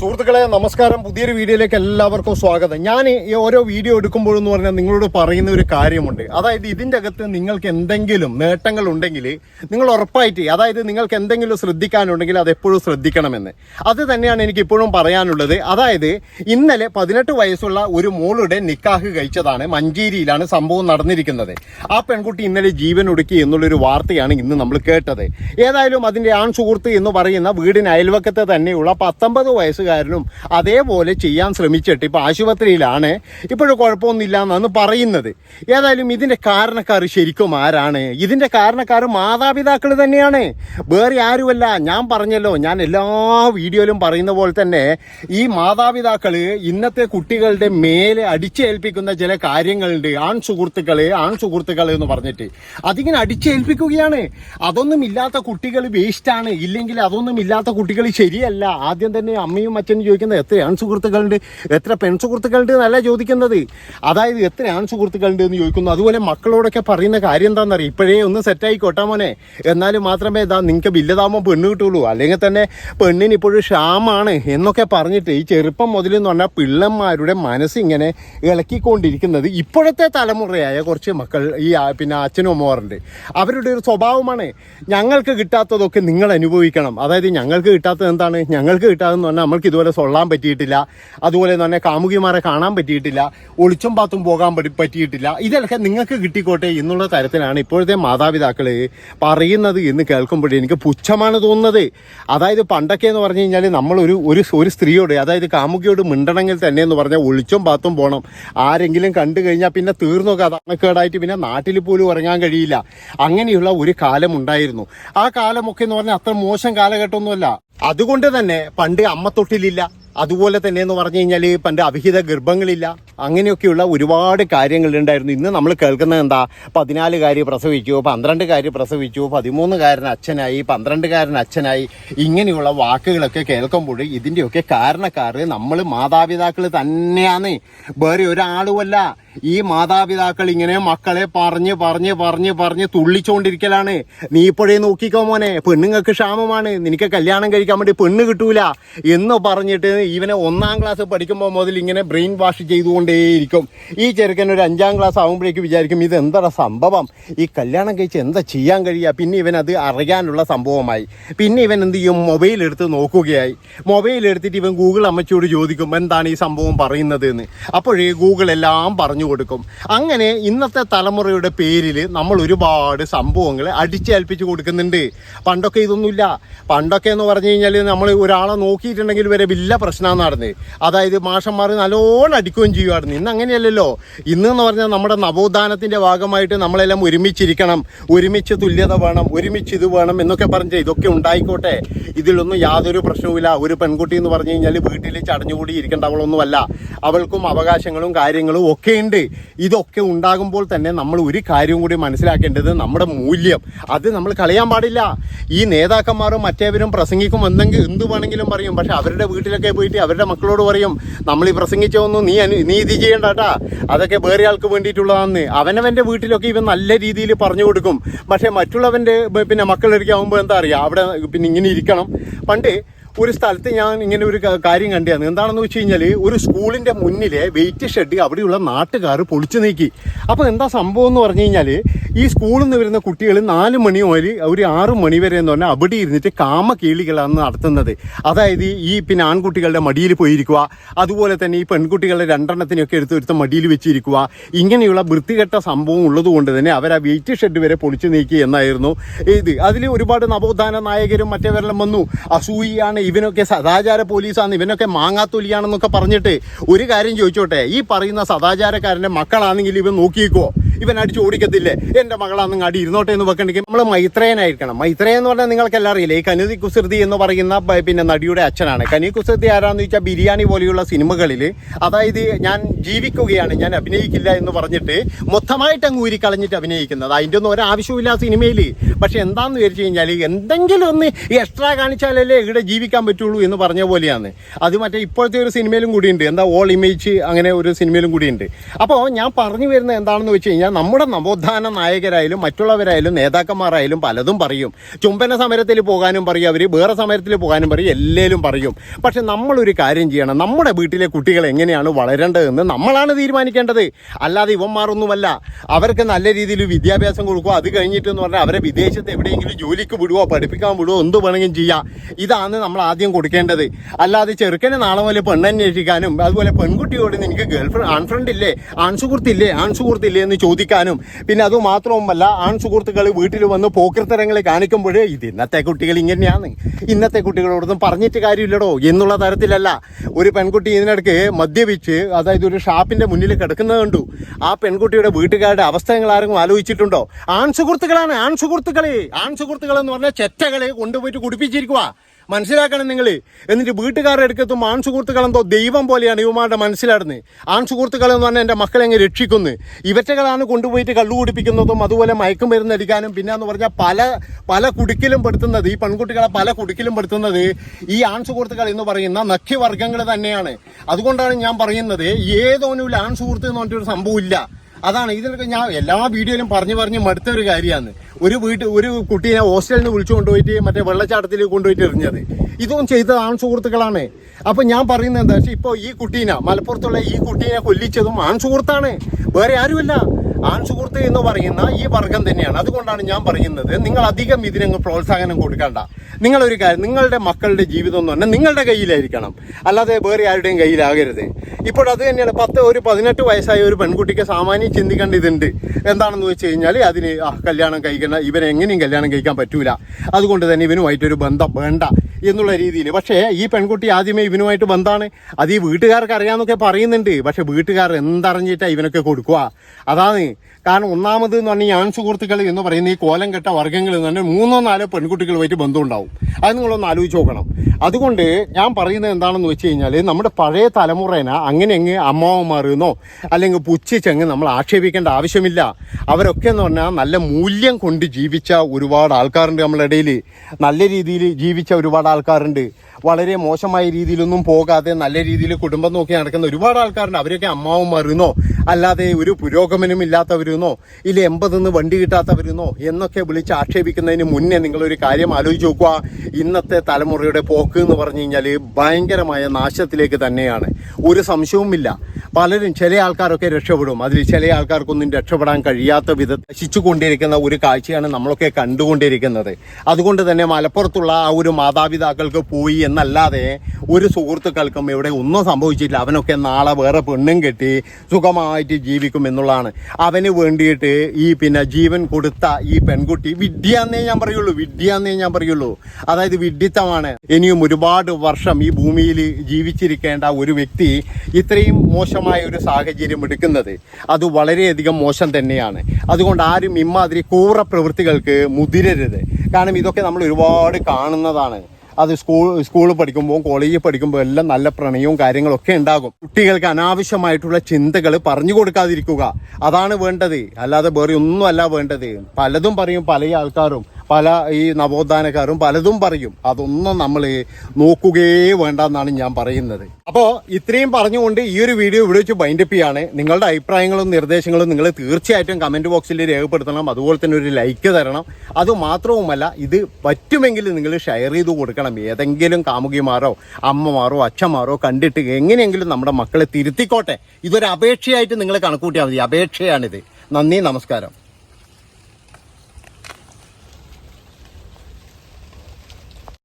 സുഹൃത്തുക്കളെ നമസ്കാരം. പുതിയൊരു വീഡിയോയിലേക്ക് എല്ലാവർക്കും സ്വാഗതം. ഞാൻ ഈ ഓരോ വീഡിയോ എടുക്കുമ്പോഴെന്ന് പറഞ്ഞാൽ നിങ്ങളോട് പറയുന്ന ഒരു കാര്യമുണ്ട്. അതായത് ഇതിന്റെ അകത്ത് നിങ്ങൾക്ക് എന്തെങ്കിലും നേട്ടങ്ങൾ ഉണ്ടെങ്കിൽ നിങ്ങൾ ഉറപ്പായിട്ട് അതായത് നിങ്ങൾക്ക് എന്തെങ്കിലും ശ്രദ്ധിക്കാനുണ്ടെങ്കിൽ അത് എപ്പോഴും ശ്രദ്ധിക്കണമെന്ന്. അത് തന്നെയാണ് എനിക്ക് ഇപ്പോഴും പറയാനുള്ളത്. അതായത് ഇന്നലെ പതിനെട്ട് വയസ്സുള്ള ഒരു മോളുടെ നിക്കാഹ് കഴിച്ചതാണ് മഞ്ചേരിയിലാണ് സംഭവം നടന്നിരിക്കുന്നത്. ആ പെൺകുട്ടി ഇന്നലെ ജീവൻ ഒടുക്കി എന്നുള്ളൊരു വാർത്തയാണ് ഇന്ന് നമ്മൾ കേട്ടത്. ഏതായാലും അതിന്റെ ആൺ സുഹൃത്ത് എന്ന് പറയുന്ന വീടിന് അയൽവക്കത്തെ തന്നെയുള്ള പത്തൊമ്പത് വയസ്സുകാരനും അതേപോലെ ചെയ്യാൻ ശ്രമിച്ചിട്ട് ഇപ്പോൾ ആശുപത്രിയിലാണ്. ഇപ്പോഴും കുഴപ്പമൊന്നുമില്ല എന്നാണ് പറയുന്നത്. ഏതായാലും ഇതിന്റെ കാരണക്കാർ ശരിക്കും ആരാണ്? ഇതിന്റെ കാരണക്കാർ മാതാപിതാക്കൾ തന്നെയാണ്. വേറെ ആരുമല്ല. ഞാൻ പറഞ്ഞല്ലോ ഞാൻ എല്ലാ വീഡിയോയിലും പറയുന്ന പോലെ തന്നെ ഈ മാതാപിതാക്കൾ ഇന്നത്തെ കുട്ടികളുടെ മേലെ അടിച്ചേൽപ്പിക്കുന്ന ചില കാര്യങ്ങളുണ്ട്. ആൺ സുഹൃത്തുക്കൾ ആൺ സുഹൃത്തുക്കൾ എന്ന് പറഞ്ഞിട്ട്. അതിങ്ങനെ അടിച്ചേൽപ്പിക്കുകയാണ്. അതൊന്നും ഇല്ലാത്ത കുട്ടികൾ വേസ്റ്റാണ്. ഇല്ലെങ്കിൽ അതൊന്നും ഇല്ലാത്ത കുട്ടികൾ ശരിയല്ല. ആദ്യം തന്നെ അമ്മയും അച്ഛനും ചോദിക്കുന്നത് എത്ര ആൺസുഹൃത്തുക്കളുണ്ട് എത്ര പെൺ സുഹൃത്തുക്കളുണ്ട് എന്നല്ല ചോദിക്കുന്നത്. അതായത് എത്ര ആൺസുഹൃത്തുക്കളുണ്ട് എന്ന് ചോദിക്കുന്നു. അതുപോലെ മക്കളോടൊക്കെ പറയുന്ന കാര്യം എന്താണെന്നറിയാം? ഇപ്പോഴേ ഒന്ന് സെറ്റായി മോനെ. എന്നാലും മാത്രമേ ഇതാ നിങ്ങൾക്ക് ബില്ലതാകുമ്പോൾ പെണ്ണ് കിട്ടുള്ളൂ അല്ലെങ്കിൽ തന്നെ പെണ്ണിന് ഇപ്പോഴും ക്ഷാമാണ് എന്നൊക്കെ പറഞ്ഞിട്ട് ഈ ചെറുപ്പം മുതൽ പറഞ്ഞാൽ പിള്ളന്മാരുടെ മനസ്സിങ്ങനെ ഇളക്കിക്കൊണ്ടിരിക്കുന്നത് ഇപ്പോഴത്തെ തലമുറയായ കുറച്ച് മക്കൾ ഈ പിന്നെ അച്ഛനും അമ്മമാരുണ്ട് അവരുടെ ഒരു സ്വഭാവമാണ് ഞങ്ങൾക്ക് കിട്ടാത്തതൊക്കെ നിങ്ങൾ അനുഭവിക്കണം. അതായത് ഞങ്ങൾക്ക് കിട്ടാത്തത് എന്താണ്? ഞങ്ങൾക്ക് കിട്ടാതെന്ന് പറഞ്ഞാൽ നമ്മൾക്ക് ഇതുപോലെ സൊള്ളാൻ പറ്റിയിട്ടില്ല. അതുപോലെ തന്നെ കാമുകിമാരെ കാണാൻ പറ്റിയിട്ടില്ല. ഒളിച്ചും പാത്തും പോകാൻ പറ്റിയിട്ടില്ല. ഇതൊക്കെ നിങ്ങൾക്ക് കിട്ടിക്കോട്ടെ എന്നുള്ള തരത്തിലാണ് ഇപ്പോഴത്തെ മാതാപിതാക്കൾ പറയുന്നത് എന്ന് കേൾക്കുമ്പോഴേ എനിക്ക് പുച്ഛമാണ് തോന്നുന്നത്. അതായത് പണ്ടൊക്കെ എന്ന് പറഞ്ഞു കഴിഞ്ഞാൽ നമ്മളൊരു ഒരു ഒരു സ്ത്രീയോട് അതായത് കാമുകിയോട് മിണ്ടണമെങ്കിൽ തന്നെ എന്ന് പറഞ്ഞാൽ ഒളിച്ചും പാത്തും പോകണം ആരെങ്കിലും കണ്ടു കഴിഞ്ഞാൽ പിന്നെ തീർന്നു കഥാണക്കേടായിട്ട് പിന്നെ നാട്ടിൽ പോലും ഇറങ്ങാൻ കഴിയില്ല. അങ്ങനെയുള്ള ഒരു കാലം ഉണ്ടായിരുന്നു ആ കാലമൊക്കെ എന്ന് പറഞ്ഞാൽ അത്ര മോശം കാലഘട്ടമൊന്നുമല്ല. അതുകൊണ്ട് തന്നെ പണ്ട് അമ്മ തൊട്ടിലില്ല. അതുപോലെ തന്നെ എന്ന് പറഞ്ഞു കഴിഞ്ഞാൽ പണ്ട് അവിഹിത ഗർഭങ്ങളില്ല. അങ്ങനെയൊക്കെയുള്ള ഒരുപാട് കാര്യങ്ങളുണ്ടായിരുന്നു. ഇന്ന് നമ്മൾ കേൾക്കുന്നത് എന്താ? പതിനാലുകാരി പ്രസവിച്ചു പന്ത്രണ്ടുകാരി പ്രസവിച്ചു പതിമൂന്നുകാരൻ അച്ഛനായി പന്ത്രണ്ടുകാരൻ അച്ഛനായി. ഇങ്ങനെയുള്ള വാക്കുകളൊക്കെ കേൾക്കുമ്പോൾ ഇതിന്റെയൊക്കെ കാരണക്കാർ നമ്മൾ മാതാപിതാക്കൾ തന്നെയാണ്. വേറെ ഒരാളുമല്ല. ഈ മാതാപിതാക്കൾ ഇങ്ങനെ മക്കളെ പറഞ്ഞ് പറഞ്ഞ് പറഞ്ഞ് പറഞ്ഞ് തുള്ളിച്ചോണ്ടിരിക്കലാണ്. നീ ഇപ്പോഴേ നോക്കിക്കോ മോനെ പെണ്ണുങ്ങൾക്ക് ക്ഷാമമാണ്. നിനക്ക് കല്യാണം കഴിക്കാൻ വേണ്ടി പെണ്ണ് കിട്ടൂല. എന്ന് പറഞ്ഞിട്ട് ഇവനെ ഒന്നാം ക്ലാസ് പഠിക്കുമ്പോൾ മുതൽ ഇങ്ങനെ ബ്രെയിൻ വാഷ് ചെയ്തുകൊണ്ടേയിരിക്കും. ഈ ചെറുക്കൻ ഒരു അഞ്ചാം ക്ലാസ് ആകുമ്പോഴേക്കും വിചാരിക്കും ഇത് എന്താ സംഭവം? ഈ കല്യാണം കഴിച്ച് എന്താ ചെയ്യാൻ കഴിയുക? പിന്നെ ഇവൻ അത് അറിയാനുള്ള സംഭവമായി. പിന്നെ ഇവൻ എന്ത് ചെയ്യും? മൊബൈൽ എടുത്ത് നോക്കുകയായി. മൊബൈൽ എടുത്തിട്ട് ഇവൻ ഗൂഗിൾ അമ്മച്ചിയോട് ചോദിക്കും എന്താണ് ഈ സംഭവം പറയുന്നത് എന്ന് അപ്പോഴേ ഗൂഗിൾ എല്ലാം പറഞ്ഞു. കൊടുക്കും. അങ്ങനെ ഇന്നത്തെ തലമുറയുടെ പേരിൽ നമ്മൾ ഒരുപാട് സംഭവങ്ങൾ അടിച്ചേൽപ്പിച്ച് കൊടുക്കുന്നുണ്ട്. പണ്ടൊക്കെ ഇതൊന്നുമില്ല. പണ്ടൊക്കെ എന്ന് പറഞ്ഞു കഴിഞ്ഞാൽ നമ്മൾ ഒരാളെ നോക്കിയിട്ടുണ്ടെങ്കിൽ വരെ വലിയ പ്രശ്നമാണ് നടന്നത് അതായത് മാഷന്മാർ നല്ലോണം അടിക്കുകയും ചെയ്യുമായിരുന്നു ഇന്ന് അങ്ങനെയല്ലല്ലോ. ഇന്ന് എന്ന് പറഞ്ഞാൽ നമ്മുടെ നവോത്ഥാനത്തിന്റെ ഭാഗമായിട്ട് നമ്മളെല്ലാം ഒരുമിച്ചിരിക്കണം. ഒരുമിച്ച് തുല്യത വേണം ഒരുമിച്ച് ഇത് വേണം എന്നൊക്കെ പറഞ്ഞ് ഇതൊക്കെ ഉണ്ടായിക്കോട്ടെ. ഇതിലൊന്നും യാതൊരു പ്രശ്നവുമില്ല. ഒരു പെൺകുട്ടി എന്ന് പറഞ്ഞു കഴിഞ്ഞാൽ വീട്ടിൽ ചടഞ്ഞുകൂടി ഇരിക്കേണ്ടവളൊന്നുമല്ല അവൾക്കും അവകാശങ്ങളും കാര്യങ്ങളും ഒക്കെ ഉണ്ട്. ഇതൊക്കെ ഉണ്ടാകുമ്പോൾ തന്നെ നമ്മൾ ഒരു കാര്യവും കൂടി മനസ്സിലാക്കേണ്ടത് നമ്മുടെ മൂല്യം. അത് നമ്മൾ കളയാൻ പാടില്ല. ഈ നേതാക്കന്മാരും മറ്റേവരും പ്രസംഗിക്കും എന്തെങ്കിലും എന്ത് വേണമെങ്കിലും പറയും. പക്ഷെ അവരുടെ വീട്ടിലൊക്കെ പോയിട്ട് അവരുടെ മക്കളോട് പറയും നമ്മൾ ഈ പ്രസംഗിച്ചൊന്നും നീ നീ ഇത് ചെയ്യേണ്ട കേട്ടാ അതൊക്കെ വേറെ ആൾക്ക് വേണ്ടിയിട്ടുള്ളതാണെന്ന് അവനവന്റെ വീട്ടിലൊക്കെ ഇവൻ നല്ല രീതിയിൽ പറഞ്ഞു കൊടുക്കും. പക്ഷേ മറ്റുള്ളവന്റെ പിന്നെ മക്കളെടുക്കാവുമ്പോൾ എന്താ അറിയുക അവിടെ പിന്നെ ഇങ്ങനെ ഇരിക്കണം. പണ്ട് ഒരു സ്ഥലത്ത് ഞാൻ ഇങ്ങനെ ഒരു കാര്യം കണ്ടതാണ്. എന്താണെന്ന് വെച്ച് കഴിഞ്ഞാൽ ഒരു സ്കൂളിന്റെ മുന്നിലെ വെയിറ്റ് ഷെഡ് അവിടെയുള്ള നാട്ടുകാർ പൊളിച്ചു നീക്കി. അപ്പോൾ എന്താ സംഭവം എന്ന് പറഞ്ഞു കഴിഞ്ഞാൽ ഈ സ്കൂളിൽ നിന്ന് വരുന്ന കുട്ടികൾ നാല് മണി മുതൽ ഒരു ആറ് മണി വരെ എന്ന് പറഞ്ഞാൽ അവിടെ ഇരുന്നിട്ട് കാമ കേളികളാണ് നടത്തുന്നത്. അതായത് ഈ പിന്നെ ആൺകുട്ടികളുടെ മടിയിൽ പോയിരിക്കുക അതുപോലെ തന്നെ ഈ പെൺകുട്ടികളുടെ രണ്ടെണ്ണത്തിനൊക്കെ എടുത്ത് ഒരുത്ത മടിയിൽ വെച്ചിരിക്കുക ഇങ്ങനെയുള്ള വൃത്തികെട്ട സംഭവം ഉള്ളതുകൊണ്ട് തന്നെ അവർ ആ വെയിറ്റ് ഷെഡ് വരെ പൊളിച്ചു നീക്കി എന്നായിരുന്നു. ഇത് അതിൽ ഒരുപാട് നവോത്ഥാന നായകരും മറ്റേവരെല്ലാം വന്നു. അസൂയാണ് ഇവനൊക്കെ സദാചാര പോലീസാണ് ഇവനൊക്കെ മാങ്ങാത്തൊലിയാണെന്നൊക്കെ പറഞ്ഞിട്ട് ഒരു കാര്യം ചോദിച്ചോട്ടെ? ഈ പറയുന്ന സദാചാരക്കാരന്റെ മക്കളാണെങ്കിൽ ഇവൻ നോക്കിക്കോ ഇവൻ അടിച്ച് ഓടിക്കത്തില്ലേ എന്റെ മകളാന്ന് അടി ഇരുന്നോട്ടെ എന്ന് വെക്കണെങ്കിൽ നമ്മൾ മൈത്രേയനായിരിക്കണം മൈത്രേ എന്ന് പറഞ്ഞാൽ നിങ്ങൾക്കെല്ലാം അറിയില്ലേ? ഈ കനുതി കുസൃതി എന്ന് പറയുന്ന പിന്നെ നടിയുടെ അച്ഛനാണ്. കനി കുസൃതി ആരാന്ന് ചോദിച്ചാൽ ബിരിയാണി പോലെയുള്ള സിനിമകളിൽ അതായത് ഞാൻ ജീവിക്കുകയാണ് ഞാൻ അഭിനയിക്കില്ല എന്ന് പറഞ്ഞിട്ട് മൊത്തമായിട്ട് അങ്ങ് ഊരിക്കളഞ്ഞിട്ട് അഭിനയിക്കുന്നത്. അതിന്റെ ഒന്നും ഒരാവശ്യമില്ല സിനിമയിൽ പക്ഷെ എന്താന്ന് വിചാരിച്ചു കഴിഞ്ഞാൽ എന്തെങ്കിലും ഒന്ന് എക്സ്ട്രാ കാണിച്ചാലല്ലേ ഇവിടെ ജീവിക്കാൻ പറ്റുള്ളൂ എന്ന് പറഞ്ഞ പോലെയാണ്. അത് മറ്റേ ഇപ്പോഴത്തെ ഒരു സിനിമയിലും കൂടിയുണ്ട്. എന്താ ഓൾ ഇമേജ് അങ്ങനെ ഒരു സിനിമയിലും കൂടിയുണ്ട്. അപ്പോൾ ഞാൻ പറഞ്ഞു വരുന്നത് എന്താണെന്ന് വെച്ച് കഴിഞ്ഞാൽ നമ്മുടെ നവോത്ഥാന നായകരായാലും മറ്റുള്ളവരായാലും നേതാക്കന്മാരായാലും പലതും പറയും. ചുംബന സമരത്തിൽ പോകാനും പറയും അവർ വേറെ സമരത്തിൽ പോകാനും പറയും എല്ലാവരും പറയും. പക്ഷെ നമ്മളൊരു കാര്യം ചെയ്യണം. നമ്മുടെ വീട്ടിലെ കുട്ടികൾ എങ്ങനെയാണ് വളരേണ്ടതെന്ന് നമ്മളാണ് തീരുമാനിക്കേണ്ടത്. അല്ലാതെ ഇവന്മാരൊന്നുമല്ല. അവർക്ക് നല്ല രീതിയിൽ വിദ്യാഭ്യാസം കൊടുക്കുക അത് കഴിഞ്ഞിട്ടെന്ന് പറഞ്ഞാൽ അവരെ വിദേശത്ത് എവിടെയെങ്കിലും ജോലിക്ക് വിടുവോ പഠിപ്പിക്കാൻ വിടുവോ എന്ത് വേണമെങ്കിലും ചെയ്യാം. ഇതാണ് നമ്മൾ ആദ്യം കൊടുക്കേണ്ടത്. അല്ലാതെ ചെറുക്കനെ നാളെ മുതൽ പെണ്ണന്വേഷിക്കാനും അതുപോലെ പെൺകുട്ടിയോട് നിനക്ക് ഗേൾഫ്രണ്ട് ആൺഫ്രണ്ട് ഇല്ലേ ആൺസുഹൃത്തില്ലേ ആൺസുഹൃത്തില്ലേ എന്ന് ചോദിക്കാനും. പിന്നെ അത് മാത്രവുമല്ല ആൺ സുഹൃത്തുക്കൾ വീട്ടിൽ വന്ന് പോക്കൃത്തരങ്ങൾ കാണിക്കുമ്പോൾ ഇത് ഇന്നത്തെ കുട്ടികൾ ഇങ്ങനെയാണ്. ഇന്നത്തെ കുട്ടികളോടൊന്നും പറഞ്ഞിട്ട് കാര്യമില്ലടോ എന്നുള്ള തരത്തിലല്ല. ഒരു പെൺകുട്ടി ഇതിനിടയ്ക്ക് മദ്യപിച്ച് അതായത് ഒരു ഷാപ്പിന്റെ മുന്നിൽ കിടക്കുന്നത് കണ്ടു. ആ പെൺകുട്ടിയുടെ വീട്ടുകാരുടെ അവസ്ഥ നിങ്ങൾ ആരെങ്കിലും ആലോചിച്ചിട്ടുണ്ടോ? ആൺസുഹൃത്തുക്കളാണ് ആൺ സുഹൃത്തുക്കൾ എന്ന് പറഞ്ഞാൽ ചെറ്റകളെ കൊണ്ടുപോയിട്ട് കുടിപ്പിച്ചിരിക്കുക മനസ്സിലാക്കണം നിങ്ങൾ എന്നിട്ട് വീട്ടുകാരുടെ അടുക്കത്തും ആൺസുഹൃത്തുക്കളെന്തോ ദൈവം പോലെയാണ് ഇവന്മാരുടെ മനസ്സിലാടുന്നത് ആൺസുഹൃത്തുക്കൾ എന്ന് പറഞ്ഞാൽ എന്റെ മക്കളെ അങ്ങ് രക്ഷിക്കുന്നു? ഇവറ്റകളാണ് കൊണ്ടുപോയിട്ട് കള്ളു കുടിപ്പിക്കുന്നതും അതുപോലെ മയക്കും മരുന്ന് അടിക്കാനും പിന്നെ എന്ന് പറഞ്ഞാൽ പല പല കുടുക്കിലും പെടുത്തുന്നത് ഈ പെൺകുട്ടികളെ പല കുടുക്കിലും പെടുത്തുന്നത് ഈ ആൺസുഹൃത്തുക്കൾ എന്ന് പറയുന്ന നഖ്യവർഗങ്ങൾ തന്നെയാണ്. അതുകൊണ്ടാണ് ഞാൻ പറയുന്നത് ഏതോനുമില്ല ആൺസുഹൃത്ത് എന്ന് പറഞ്ഞിട്ടൊരു സംഭവമില്ല അതാണ് ഇതിലൊക്കെ ഞാൻ എല്ലാ വീഡിയോയിലും പറഞ്ഞു പറഞ്ഞ് മടുത്ത ഒരു കാര്യമാണ്. ഒരു വീട്ടിൽ ഒരു കുട്ടീനെ ഹോസ്റ്റലിൽ നിന്ന് വിളിച്ചു കൊണ്ടുപോയിട്ട് മറ്റേ വെള്ളച്ചാട്ടത്തിൽ കൊണ്ടുപോയിട്ട് എറിഞ്ഞത്. ഇതും ചെയ്തത് ആൺ സുഹൃത്തുക്കളാണ്. ഞാൻ പറയുന്നത് എന്താ വെച്ചാൽ ഇപ്പോൾ ഈ കുട്ടീനെ മലപ്പുറത്തുള്ള ഈ കുട്ടീനെ കൊല്ലിച്ചതും ആൺ സുഹൃത്താണ്. വേറെ ആരുമല്ല. ആൺ സുഹൃത്ത് എന്ന് പറയുന്ന ഈ വർഗം തന്നെയാണ്. അതുകൊണ്ടാണ് ഞാൻ പറയുന്നത് നിങ്ങൾ അധികം ഇതിനങ്ങ് പ്രോത്സാഹനം കൊടുക്കണ്ട. നിങ്ങളൊരു കാര്യം നിങ്ങളുടെ മക്കളുടെ ജീവിതം എന്ന് പറഞ്ഞാൽ നിങ്ങളുടെ കയ്യിലായിരിക്കണം. അല്ലാതെ വേറെ ആരുടെയും കയ്യിലാകരുത്. ഇപ്പോൾ അത് തന്നെയാണ് പത്ത് ഒരു പതിനെട്ട് വയസ്സായ ഒരു പെൺകുട്ടിക്ക് സാമാന്യം ചിന്തിക്കേണ്ട ഇതുണ്ട്. എന്താണെന്ന് വെച്ച് കഴിഞ്ഞാൽ അതിന് കല്യാണം കഴിക്കണ ഇവനെ എങ്ങനെയും കല്യാണം കഴിക്കാൻ പറ്റൂല. അതുകൊണ്ട് തന്നെ ഇവനുമായിട്ടൊരു ബന്ധം വേണ്ട എന്നുള്ള രീതിയിൽ. പക്ഷേ ഈ പെൺകുട്ടി ആദ്യമേ ഇവനുമായിട്ട് ബന്ധമാണ് അത് ഈ വീട്ടുകാർക്ക് അറിയാമെന്നൊക്കെ പറയുന്നുണ്ട്. പക്ഷെ വീട്ടുകാർ എന്തറിഞ്ഞിട്ടാണ് ഇവനൊക്കെ കൊടുക്കുക? അതാണ് കാരണം ഒന്നാമത് എന്ന് പറഞ്ഞാൽ ഞാൻ സുഹൃത്തുക്കൾ എന്ന് പറയുന്ന ഈ കോലം കെട്ട വർഗങ്ങൾ എന്ന് പറഞ്ഞാൽ മൂന്നോ നാലോ പെൺകുട്ടികളുമായിട്ട് ബന്ധമുണ്ടാവും. അത് നിങ്ങളൊന്ന് ആലോചിച്ച് നോക്കണം. അതുകൊണ്ട് ഞാൻ പറയുന്നത് എന്താണെന്ന് വെച്ച് കഴിഞ്ഞാൽ നമ്മുടെ പഴയ തലമുറേനെ അങ്ങനെ അങ്ങ് അമ്മാവന്മാരെന്നോ അല്ലെങ്കിൽ പുച്ഛിച്ചങ്ങ് നമ്മൾ ആക്ഷേപിക്കേണ്ട ആവശ്യമില്ല. അവരൊക്കെ എന്ന് പറഞ്ഞാൽ നല്ല മൂല്യം കൊണ്ട് ജീവിച്ച ഒരുപാട് ആൾക്കാരുണ്ട് നമ്മുടെ ഇടയിൽ നല്ല രീതിയിൽ ജീവിച്ച ഒരുപാട് ആൾക്കാരുണ്ട്. വളരെ മോശമായ രീതിയിലൊന്നും പോകാതെ നല്ല രീതിയിൽ കുടുംബം നോക്കി നടക്കുന്ന ഒരുപാട് ആൾക്കാരുണ്ട്. അവരൊക്കെ അമ്മാവന്മാരെന്നോ അല്ലാതെ ഒരു പുരോഗമനം ഇല്ലാത്തവരെന്നോ ഇല്ല എൺപതെന്ന് വണ്ടി കിട്ടാത്തവരെന്നോ എന്നൊക്കെ വിളിച്ച് ആക്ഷേപിക്കുന്നതിന് മുന്നേ നിങ്ങളൊരു കാര്യം ആലോചിച്ച് നോക്കുക. ഇന്നത്തെ തലമുറയുടെ പോക്ക് എന്ന് പറഞ്ഞു കഴിഞ്ഞാൽ ഭയങ്കരമായ നാശത്തിലേക്ക് തന്നെയാണ്. ഒരു സംശയവുമില്ല. പലരും ചില ആൾക്കാരൊക്കെ രക്ഷപ്പെടും. അതിൽ ചില ആൾക്കാർക്കൊന്നും രക്ഷപ്പെടാൻ കഴിയാത്ത വിധം നശിച്ചുകൊണ്ടിരിക്കുന്ന ഒരു കാഴ്ചയാണ് നമ്മളൊക്കെ കണ്ടുകൊണ്ടിരിക്കുന്നത്. അതുകൊണ്ട് തന്നെ മലപ്പുറത്തുള്ള ആ ഒരു മാതാപിതാക്കൾക്ക് പോയി എന്നല്ലാതെ ഒരു സുഹൃത്തുക്കൾക്കും ഇവിടെ ഒന്നും സംഭവിച്ചില്ല അവനൊക്കെ നാളെ വേറെ പെണ്ണും കെട്ടി സുഖമായിട്ട് ജീവിക്കും എന്നുള്ളതാണ്. അവന് വേണ്ടിയിട്ട് ഈ പിന്നെ ജീവൻ കൊടുത്ത ഈ പെൺകുട്ടി വിദ്യ എന്നേ ഞാൻ പറയുള്ളൂ വിദ്യ എന്നേ ഞാൻ പറയുള്ളൂ. അതായത് വിഡ്ഢിത്തമാണ്. ഇനിയും ഒരുപാട് വർഷം ഈ ഭൂമിയിൽ ജീവിച്ചിരിക്കേണ്ട ഒരു വ്യക്തി ഇത്രയും മോശമായ ഒരു സാഹചര്യം എടുക്കുന്നത്. അത് വളരെയധികം മോശം തന്നെയാണ്. അതുകൊണ്ട് ആരും ഇമ്മാതിരി ക്രൂര പ്രവൃത്തികൾക്ക് മുതിരരുത്. കാരണം ഇതൊക്കെ നമ്മൾ ഒരുപാട് കാണുന്നതാണ്. അത് സ്കൂൾ സ്കൂളിൽ പഠിക്കുമ്പോൾ കോളേജിൽ പഠിക്കുമ്പോൾ എല്ലാം നല്ല പ്രണയവും കാര്യങ്ങളൊക്കെ ഉണ്ടാകും. കുട്ടികൾക്ക് അനാവശ്യമായിട്ടുള്ള ചിന്തകൾ പറഞ്ഞു കൊടുക്കാതിരിക്കുക. അതാണ് വേണ്ടത്. അല്ലാതെ വേറെ ഒന്നും അല്ല വേണ്ടത്. പലതും പറയും പല ആൾക്കാരും. പല ഈ നവോത്ഥാനക്കാരും പലതും പറയും. അതൊന്നും നമ്മൾ നോക്കുകയേ വേണ്ട എന്നാണ് ഞാൻ പറയുന്നത്. അപ്പോൾ ഇത്രയും പറഞ്ഞുകൊണ്ട് ഈ ഒരു വീഡിയോ ഇവിടെ വെച്ച് ബൈൻഡപ്പ് ചെയ്യാണ്. നിങ്ങളുടെ അഭിപ്രായങ്ങളും നിർദ്ദേശങ്ങളും നിങ്ങൾ തീർച്ചയായിട്ടും കമന്റ് ബോക്സിൽ രേഖപ്പെടുത്തണം. അതുപോലെ തന്നെ ഒരു ലൈക്ക് തരണം. അത് മാത്രവുമല്ല ഇത് പറ്റുമെങ്കിൽ നിങ്ങൾ ഷെയർ ചെയ്ത് കൊടുക്കണം. ഏതെങ്കിലും കാമുകിമാരോ അമ്മമാരോ അച്ഛന്മാരോ കണ്ടിട്ട് എങ്ങനെയെങ്കിലും നമ്മുടെ മക്കളെ തിരുത്തിക്കോട്ടെ. ഇതൊരു അപേക്ഷയായിട്ട് നിങ്ങൾ കണക്കൂട്ടിയാൽ മതി. അപേക്ഷയാണിത്. നന്ദി നമസ്കാരം.